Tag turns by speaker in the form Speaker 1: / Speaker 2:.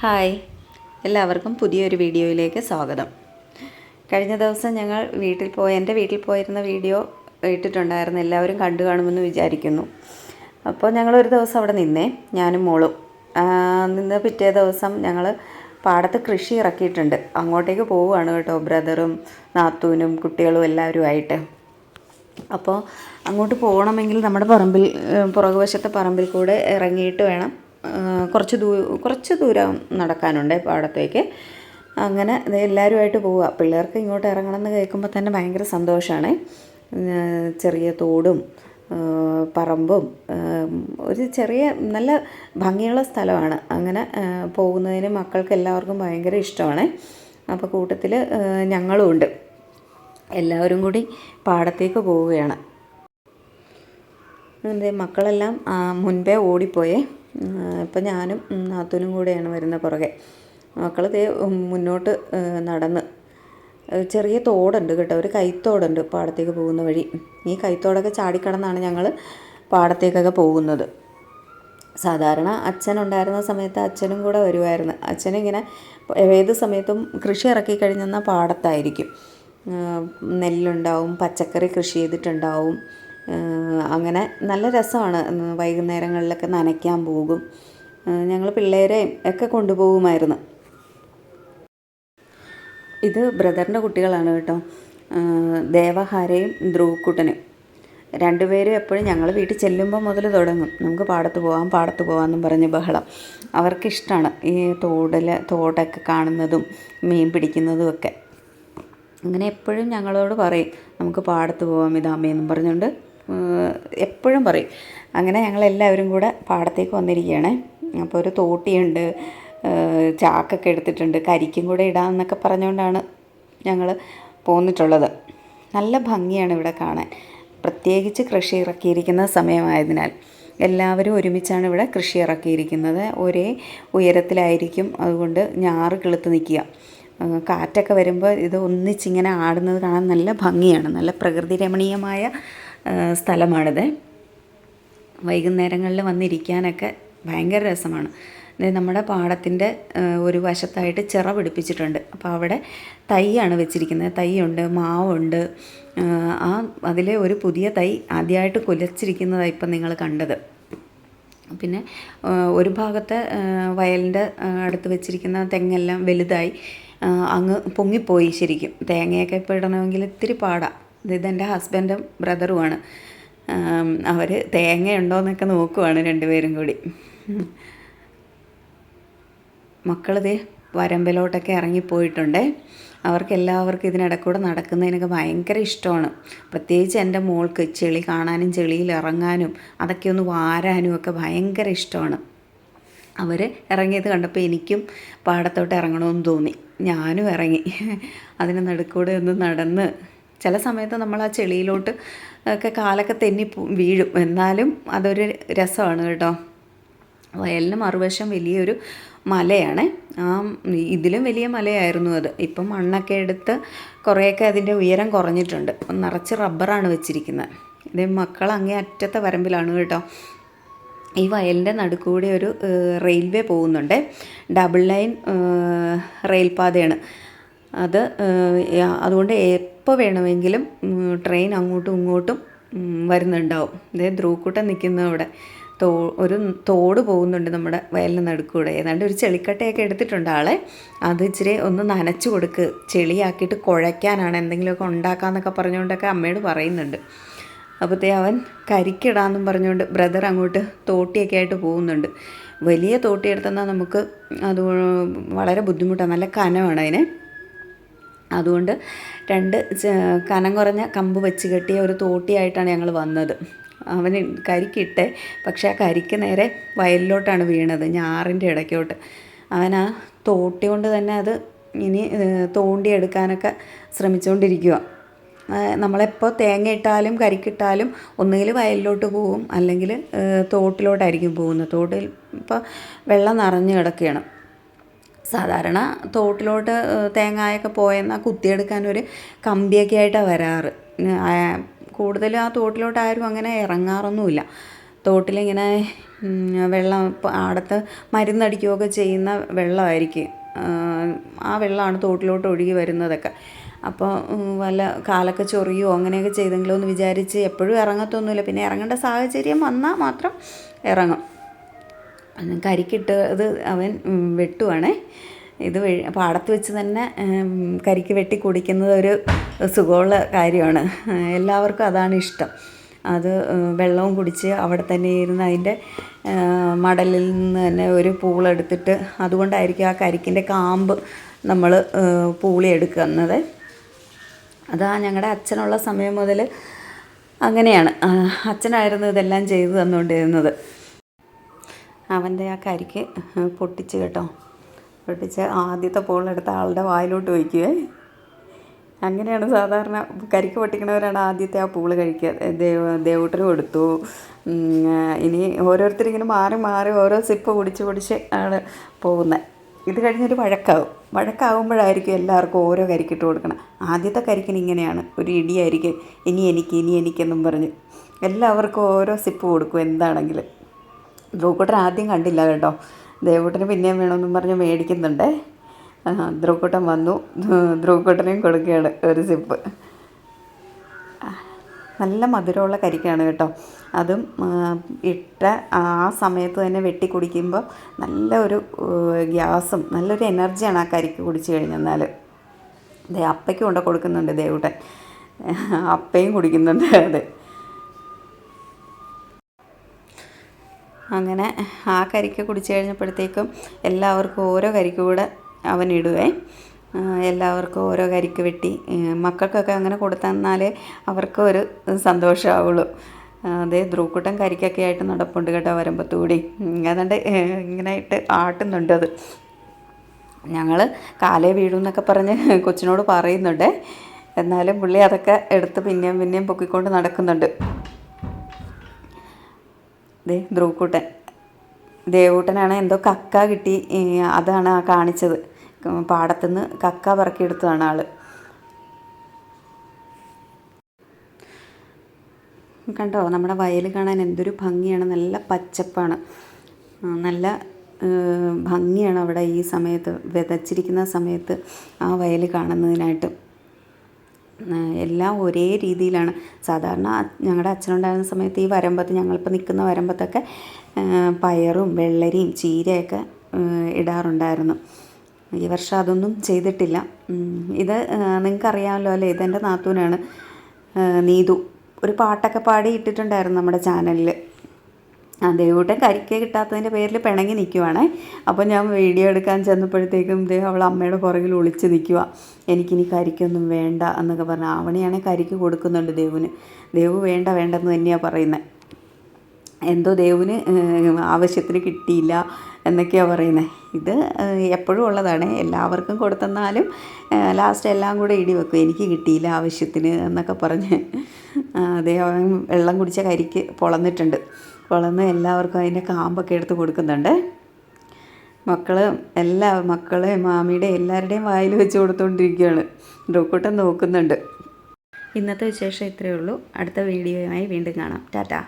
Speaker 1: Hi. എല്ലാവർക്കും പുതിയൊരു വീഡിയോയിലേക്ക് സ്വാഗതം. കഴിഞ്ഞ ദിവസം ഞങ്ങൾ വീട്ടിൽ പോയ എന്റെ വീട്ടിൽ പോയിരുന്ന വീഡിയോ ഇട്ടിട്ടുണ്ടായിരുന്നു. എല്ലാവരും കണ്ടു കാണുമെന്ന് വിചാരിക്കുന്നു. അപ്പോൾ ഞങ്ങളൊരു ദിവസം അവിടെ നിന്നേ ഞാനും മോളും. നിന്ന് പിറ്റേ ദിവസം ഞങ്ങൾ പാടത്ത് കൃഷി ഇറക്കിയിട്ടുണ്ട്. അങ്ങോട്ടേക്ക് പോവുകയാണ് കേട്ടോ ബ്രദറും നാത്തൂനും കുട്ടികളും എല്ലാവരുമായിട്ട് അപ്പോൾ അങ്ങോട്ട് പോകണമെങ്കിൽ നമ്മുടെ പറമ്പിൽ പുറകുവശത്തെ പറമ്പിൽ കൂടെ ഇറങ്ങിയിട്ട് വേണം. കുറച്ച് ദൂ കുറച്ച് ദൂരം നടക്കാനുണ്ട് പാടത്തേക്ക്. അങ്ങനെ എല്ലാവരുമായിട്ട് പോവുക. പിള്ളേർക്ക് ഇങ്ങോട്ട് ഇറങ്ങണം എന്ന് കേൾക്കുമ്പോൾ തന്നെ ഭയങ്കര സന്തോഷമാണ് ചെറിയ തോടും പറമ്പും ഒരു ചെറിയ നല്ല ഭംഗിയുള്ള സ്ഥലമാണ്. അങ്ങനെ പോകുന്നതിന് മക്കൾക്ക് എല്ലാവർക്കും ഭയങ്കര ഇഷ്ടമാണ്. അപ്പോൾ കൂട്ടത്തിൽ ഞങ്ങളും ഉണ്ട്. എല്ലാവരും കൂടി പാടത്തേക്ക് പോവുകയാണ്. മക്കളെല്ലാം മുൻപേ ഓടിപ്പോയേ. ഇപ്പം ഞാനും നാത്തൂനും കൂടെയാണ് വരുന്ന പുറകെ. മക്കൾ ദേ മുന്നോട്ട് നടന്ന്. ചെറിയ തോടുണ്ട് കേട്ടോ ഒരു കൈത്തോടുണ്ട് പാടത്തേക്ക് പോകുന്ന വഴി. ഈ കൈത്തോടൊക്കെ ചാടിക്കടന്നാണ് ഞങ്ങൾ പാടത്തേക്കൊക്കെ പോകുന്നത്. സാധാരണ അച്ഛൻ ഉണ്ടായിരുന്ന സമയത്ത് അച്ഛനും കൂടെ വരുമായിരുന്നു അച്ഛനിങ്ങനെ ഏത് സമയത്തും കൃഷി ഇറക്കി കഴിഞ്ഞെന്നാൽ പാടത്തായിരിക്കും. നെല്ലുണ്ടാവും പച്ചക്കറി കൃഷി ചെയ്തിട്ടുണ്ടാവും. അങ്ങനെ നല്ല രസമാണ് വൈകുന്നേരങ്ങളിലൊക്കെ നനയ്ക്കാൻ പോകും. ഞങ്ങൾ പിള്ളേരെയും ഒക്കെ കൊണ്ടുപോകുമായിരുന്നു. ഇത് ബ്രദറിന്റെ കുട്ടികളാണ് കേട്ടോ. ദേവഹാരയും ധ്രുവക്കുട്ടനും. രണ്ടുപേരും എപ്പോഴും ഞങ്ങൾ വീട്ടിൽ ചെല്ലുമ്പോൾ മുതൽ തുടങ്ങും. നമുക്ക് പാടത്ത് പോകാം പാടത്ത് പോകാമെന്നും പറഞ്ഞ് ബഹളം. അവർക്കിഷ്ടമാണ് ഈ തോടിൽ തോടൊക്കെ കാണുന്നതും മീൻ പിടിക്കുന്നതും ഒക്കെ. അങ്ങനെ എപ്പോഴും ഞങ്ങളോട് പറയും നമുക്ക് പാടത്ത് പോകാം ഇതാമേന്നും പറഞ്ഞുകൊണ്ട് എപ്പോഴും പറയും. അങ്ങനെ ഞങ്ങളെല്ലാവരും കൂടെ പാടത്തേക്ക് വന്നിരിക്കുകയാണ്. അപ്പോൾ ഒരു തോട്ടിയുണ്ട്. ചാക്കൊക്കെ എടുത്തിട്ടുണ്ട്. കരിക്കും കൂടെ ഇടാമെന്നൊക്കെ പറഞ്ഞുകൊണ്ടാണ് ഞങ്ങൾ പോന്നിട്ടുള്ളത്. നല്ല ഭംഗിയാണ് ഇവിടെ കാണാൻ. പ്രത്യേകിച്ച് കൃഷി ഇറക്കിയിരിക്കുന്ന സമയമായതിനാൽ എല്ലാവരും ഒരുമിച്ചാണ് ഇവിടെ കൃഷി ഇറക്കിയിരിക്കുന്നത്. ഒരേ ഉയരത്തിലായിരിക്കും. അതുകൊണ്ട് ഞാറ് കിളുത്ത് നിൽക്കുക. കാറ്റൊക്കെ വരുമ്പോൾ ഇത് ഒന്നിച്ചിങ്ങനെ ആടുന്നത് കാണാൻ നല്ല ഭംഗിയാണ്. നല്ല പ്രകൃതി രമണീയമായ സ്ഥലമാണിത്. വൈകുന്നേരങ്ങളിൽ വന്നിരിക്കാനൊക്കെ ഭയങ്കര രസമാണ്. നമ്മുടെ പാടത്തിന്റെ ഒരു വശത്തായിട്ട് ചിറ പിടിപ്പിച്ചിട്ടുണ്ട്. അപ്പോൾ അവിടെ തൈയാണ് വെച്ചിരിക്കുന്നത്. തൈയുണ്ട് മാവുണ്ട്. ആ, അതിലെ ഒരു പുതിയ തൈ ആദ്യമായിട്ട് കുലച്ചിരിക്കുന്നതാണ് ഇപ്പം നിങ്ങൾ കണ്ടത്. പിന്നെ ഒരു ഭാഗത്തെ വയലിന്റെ അടുത്ത് വെച്ചിരിക്കുന്ന തെങ്ങെല്ലാം വലുതായി അങ്ങ് പൊങ്ങിപ്പോയി ശരിക്കും. തേങ്ങയൊക്കെ ഇപ്പോൾ ഇടണമെങ്കിൽ ഇത്തിരി പാടാം. ഇത് ഇതെന്റെ ഹസ്ബൻഡും ബ്രദറുമാണ്. അവർ തേങ്ങയുണ്ടോയെന്നൊക്കെ നോക്കുവാണ് രണ്ടുപേരും കൂടി. മക്കളിതേ വരമ്പിലോട്ടൊക്കെ ഇറങ്ങിപ്പോയിട്ടുണ്ട്. അവർക്ക് എല്ലാവർക്കും ഇതിനിടക്കൂടെ നടക്കുന്നതിനൊക്കെ ഭയങ്കര ഇഷ്ടമാണ്. പ്രത്യേകിച്ച് എന്റെ മോൾക്ക് ചെളി കാണാനും ചെളിയിൽ ഇറങ്ങാനും അതൊക്കെ ഒന്ന് വാരാനും ഒക്കെ ഭയങ്കര ഇഷ്ടമാണ്. അവർ ഇറങ്ങിയത് കണ്ടപ്പോൾ എനിക്കും പാടത്തോട്ട് ഇറങ്ങണമെന്ന് തോന്നി. ഞാനും ഇറങ്ങി. അതിന് നടുക്കൂടെ ഒന്ന് നടന്ന് ചില സമയത്ത് നമ്മൾ ആ ചെളിയിലോട്ട് ഒക്കെ കാലൊക്കെ തെന്നി വീഴും. എന്നാലും അതൊരു രസമാണ് കേട്ടോ. വയലിന് മറുവശം വലിയൊരു മലയാണ്. ആ ഇതിലും വലിയ മലയായിരുന്നു അത്. ഇപ്പം മണ്ണൊക്കെ എടുത്ത് കുറേയൊക്കെ അതിന്റെ ഉയരം കുറഞ്ഞിട്ടുണ്ട്. നിറച്ച് റബ്ബറാണ് വെച്ചിരിക്കുന്നത്. ഇത് മക്കൾ അങ്ങേ അറ്റത്തെ വരമ്പിലാണ് കേട്ടോ. ഈ വയലിന്റെ നടുക്കൂടെ ഒരു റെയിൽവേ പോകുന്നുണ്ട്. ഡബിൾ ലൈൻ റെയിൽ പാതയാണ് അത് അതുകൊണ്ട് എപ്പോൾ വേണമെങ്കിലും ട്രെയിൻ അങ്ങോട്ടും ഇങ്ങോട്ടും വരുന്നുണ്ടാവും. ഇതേ ധ്രൂക്കൂട്ടം നിൽക്കുന്ന അവിടെ. തോ ഒരു തോട് പോകുന്നുണ്ട് നമ്മുടെ വയലിന് നടുക്കൂടെ. ഏതാണ്ട് ഒരു ചെളിക്കട്ടയൊക്കെ എടുത്തിട്ടുണ്ട് ആളെ. അത് ഇച്ചിരി ഒന്ന് നനച്ചു കൊടുക്ക്. ചെളിയാക്കിയിട്ട് കുഴയ്ക്കാനാണ് എന്തെങ്കിലുമൊക്കെ ഉണ്ടാക്കാമെന്നൊക്കെ പറഞ്ഞുകൊണ്ടൊക്കെ അമ്മയോട് പറയുന്നുണ്ട്. അപ്പോഴത്തേ അവൻ കരിക്കിടാന്നും പറഞ്ഞുകൊണ്ട് ബ്രദർ അങ്ങോട്ട് തോട്ടിയൊക്കെ ആയിട്ട് പോകുന്നുണ്ട്. വലിയ തോട്ടി എടുത്തെന്നാൽ നമുക്ക് അത് വളരെ ബുദ്ധിമുട്ടാണ് നല്ല കനമാണ് അതിന്. അതുകൊണ്ട് രണ്ട് കനം കുറഞ്ഞ കമ്പ് വെച്ച് കെട്ടിയ ഒരു തോട്ടിയായിട്ടാണ് ഞങ്ങൾ വന്നത്. അവന് കരിക്കിട്ടെ പക്ഷേ ആ കരിക്ക് നേരെ വയലിലോട്ടാണ് വീണത് ഞാറിന്റെ ഇടയ്ക്കോട്ട്. അവൻ ആ തോട്ടി കൊണ്ട് തന്നെ അത് ഇനി തോണ്ടിയെടുക്കാനൊക്കെ ശ്രമിച്ചുകൊണ്ടിരിക്കുക നമ്മളെപ്പോൾ തേങ്ങ ഇട്ടാലും കരിക്കിട്ടാലും ഒന്നുകിൽ വയലിലോട്ട് പോവും അല്ലെങ്കിൽ തോട്ടിലോട്ടായിരിക്കും പോകുന്നത്. തോട്ടിൽ ഇപ്പോൾ വെള്ളം നിറഞ്ഞു കിടക്കുകയാണ്. സാധാരണ തോട്ടിലോട്ട് തേങ്ങായൊക്കെ പോയെന്നാൽ കുത്തിയെടുക്കാൻ ഒരു കമ്പിയൊക്കെ ആയിട്ടാണ് വരാറ്. കൂടുതലും ആ തോട്ടിലോട്ട് ആരും അങ്ങനെ ഇറങ്ങാറൊന്നുമില്ല. തോട്ടിലിങ്ങനെ വെള്ളം അടുത്ത് മരുന്നടിക്കുകയൊക്കെ ചെയ്യുന്ന വെള്ളമായിരിക്കും. ആ, വെള്ളമാണ് തോട്ടിലോട്ട് ഒഴുകി വരുന്നതൊക്കെ. അപ്പോൾ വല്ല കാലൊക്കെ ചൊറിയോ അങ്ങനെയൊക്കെ ചെയ്തെങ്കിലോ എന്ന് വിചാരിച്ച് എപ്പോഴും ഇറങ്ങത്തൊന്നുമില്ല. പിന്നെ ഇറങ്ങേണ്ട സാഹചര്യം വന്നാൽ മാത്രം ഇറങ്ങും. അന്ന് കരിക്കിട്ട് അത് അവൻ വെട്ടുവാണേ. ഇത് പാടത്ത് വെച്ച് തന്നെ കരിക്ക് വെട്ടി കുടിക്കുന്നത് ഒരു സുഖമുള്ള കാര്യമാണ്. എല്ലാവർക്കും അതാണ് ഇഷ്ടം. അത് വെള്ളവും കുടിച്ച് അവിടെ തന്നെ ഇരുന്ന് അതിന്റെ മടലിൽ നിന്ന് തന്നെ ഒരു പൂളെടുത്തിട്ട് അതുകൊണ്ടായിരിക്കും ആ കരിക്കിന്റെ കാമ്പ് നമ്മൾ പൂളിയെടുക്കുന്നത് അതാ ഞങ്ങളുടെ അച്ഛനുള്ള സമയം മുതൽ അങ്ങനെയാണ്. അച്ഛനായിരുന്നു ഇതെല്ലാം ചെയ്തു തന്നുകൊണ്ടിരുന്നത്. അവന്റെ ആ കരിക്ക് പൊട്ടിച്ച് കേട്ടോ. പൊട്ടിച്ച് ആദ്യത്തെ പോളെടുത്ത ആളുടെ വായിലോട്ട് വയ്ക്കുവേ. അങ്ങനെയാണ് സാധാരണ കരിക്ക് പൊട്ടിക്കണവരാണ് ആദ്യത്തെ ആ പൂൾ കഴിക്കുക. ദേവ ദേവൂട്ടന് കൊടുത്തു. ഇനി ഇനി ഓരോരുത്തരിങ്ങനെ മാറി മാറി ഓരോ സിപ്പ് കുടിച്ച് കുടിച്ച് ആണ് പോകുന്നത് ഇത് കഴിഞ്ഞൊരു വഴക്കാവും. വഴക്കാവുമ്പോഴായിരിക്കും എല്ലാവർക്കും ഓരോ കരിക്കിട്ട് കൊടുക്കണം. ആദ്യത്തെ കരിക്കിന് ഇങ്ങനെയാണ്. ഒരു ഇടിയായിരിക്കും. ഇനി എനിക്ക് ഇനി എനിക്കെന്നും പറഞ്ഞ് എല്ലാവർക്കും ഓരോ സിപ്പ് കൊടുക്കും എന്താണെങ്കിലും. ധ്രുവക്കുട്ടൻ ആദ്യം കണ്ടില്ല കേട്ടോ. ദേവൂട്ടന് പിന്നെയും വേണമെന്നും പറഞ്ഞ് മേടിക്കുന്നുണ്ടേ. ധ്രുവക്കുട്ടൻ വന്നു. ധ്രുവക്കുട്ടനെയും കൊടുക്കുകയാണ് ഒരു സിപ്പ്. നല്ല മധുരമുള്ള കരിക്കാണ് കേട്ടോ. അതും ഇട്ട ആ സമയത്ത് തന്നെ വെട്ടി കുടിക്കുമ്പോൾ നല്ല ഒരു ഗ്യാസും നല്ലൊരു എനർജിയാണ് ആ കരിക്ക് കുടിച്ച് കഴിഞ്ഞെന്നാൽ അതെ അപ്പയ്ക്കും കൊണ്ട് കൊടുക്കുന്നുണ്ട് ദേവൂട്ടൻ. അപ്പയും കുടിക്കുന്നുണ്ട് അത്. അങ്ങനെ ആ കരിക്ക് കുടിച്ചു കഴിഞ്ഞപ്പോഴത്തേക്കും എല്ലാവർക്കും ഓരോ കരിക്ക് കൂടെ അവൻ ഇടുവേ. എല്ലാവർക്കും ഓരോ കരിക്ക് വെട്ടി. മക്കൾക്കൊക്കെ അങ്ങനെ കൊടുത്തെന്നാലേ അവർക്കും ഒരു സന്തോഷമാവുള്ളൂ അതേ ധ്രുവക്കുട്ടൻ കരിക്കൊക്കെ ആയിട്ട് നടപ്പുണ്ട് കേട്ടോ വരമ്പത്തൂടി. അതുകൊണ്ട് ഇങ്ങനെ ആട്ടുന്നുണ്ട് അത്. ഞങ്ങൾ കാലേ വീഴും എന്നൊക്കെ പറഞ്ഞ് കൊച്ചിനോട് പറയുന്നുണ്ട്. എന്നാലും പുള്ളി അതൊക്കെ എടുത്ത് പിന്നെയും പിന്നെയും പൊക്കിക്കൊണ്ട് നടക്കുന്നുണ്ട്. ദേ ധ്രുവക്കൂട്ടൻ. ദേവൂട്ടനാണ് എന്തോ കക്ക കിട്ടി അതാണ് ആ കാണിച്ചത്. പാടത്തുനിന്ന് കക്ക പറക്കിയെടുത്തതാണ് ആൾ. കണ്ടോ നമ്മുടെ വയൽ കാണാൻ എന്തൊരു ഭംഗിയാണ്. നല്ല പച്ചപ്പാണ്. നല്ല ഭംഗിയാണ് അവിടെ ഈ സമയത്ത് വിതച്ചിരിക്കുന്ന സമയത്ത് ആ വയൽ കാണുന്നതിനായിട്ട്. എല്ലാം ഒരേ രീതിയിലാണ്. സാധാരണ ഞങ്ങളുടെ അച്ഛനുണ്ടായിരുന്ന സമയത്ത് ഈ വരമ്പത്ത് ഞങ്ങളിപ്പോൾ നിൽക്കുന്ന വരമ്പത്തൊക്കെ പയറും വെള്ളരിയും ചീരയൊക്കെ ഇടാറുണ്ടായിരുന്നു. ഈ വർഷം അതൊന്നും ചെയ്തിട്ടില്ല. ഇത് നിങ്ങൾക്കറിയാമല്ലോ അല്ലേ? ഇതെന്റെ നാത്തൂനാണ് നീതു. ഒരു പാട്ടൊക്കെ പാടി ഇട്ടിട്ടുണ്ടായിരുന്നു നമ്മുടെ ചാനലിൽ ആ ദേവൂട്ടൻ കരിക്ക് കിട്ടാത്തതിന്റെ പേരിൽ പിണങ്ങി നിൽക്കുവാണേ. അപ്പോൾ ഞാൻ വീഡിയോ എടുക്കാൻ ചെന്നപ്പോഴത്തേക്കും ദേ അവൾ അമ്മയുടെ പുറകിൽ ഒളിച്ച് നിൽക്കുക എനിക്കിനി കരിക്കൊന്നും വേണ്ട എന്നൊക്കെ പറഞ്ഞു ആവണിയാണെങ്കിൽ കരിക്ക് കൊടുക്കുന്നുണ്ട് ദേവുന് ദേവ് വേണ്ട വേണ്ടെന്ന് തന്നെയാണ് പറയുന്നത് എന്തോ ദേവിന് ആവശ്യത്തിന് കിട്ടിയില്ല എന്നൊക്കെയാണ് പറയുന്നത് ഇത് എപ്പോഴും ഉള്ളതാണ്. എല്ലാവർക്കും കൊടുത്തെന്നാലും ലാസ്റ്റ് എല്ലാം കൂടെ ഇടി വെക്കും എനിക്ക് കിട്ടിയില്ല ആവശ്യത്തിന് എന്നൊക്കെ പറഞ്ഞ് അതേ വെള്ളം കുടിച്ച കരിക്ക് പൊളന്നിട്ടുണ്ട്. പൊളന്ന് എല്ലാവർക്കും അതിന്റെ കാമ്പൊക്കെ എടുത്ത് കൊടുക്കുന്നുണ്ട്. മക്കൾ എല്ലാ മക്കളെ മാമിയുടെ എല്ലാവരുടെയും വായിൽ വെച്ച് കൊടുത്തുകൊണ്ടിരിക്കുകയാണ് ഡ്രോക്കൂട്ടം നോക്കുന്നുണ്ട്. ഇന്നത്തെ വിശേഷം ഇത്രയേ ഉള്ളൂ. അടുത്ത വീഡിയോയുമായി വീണ്ടും കാണാം. ടാറ്റാ.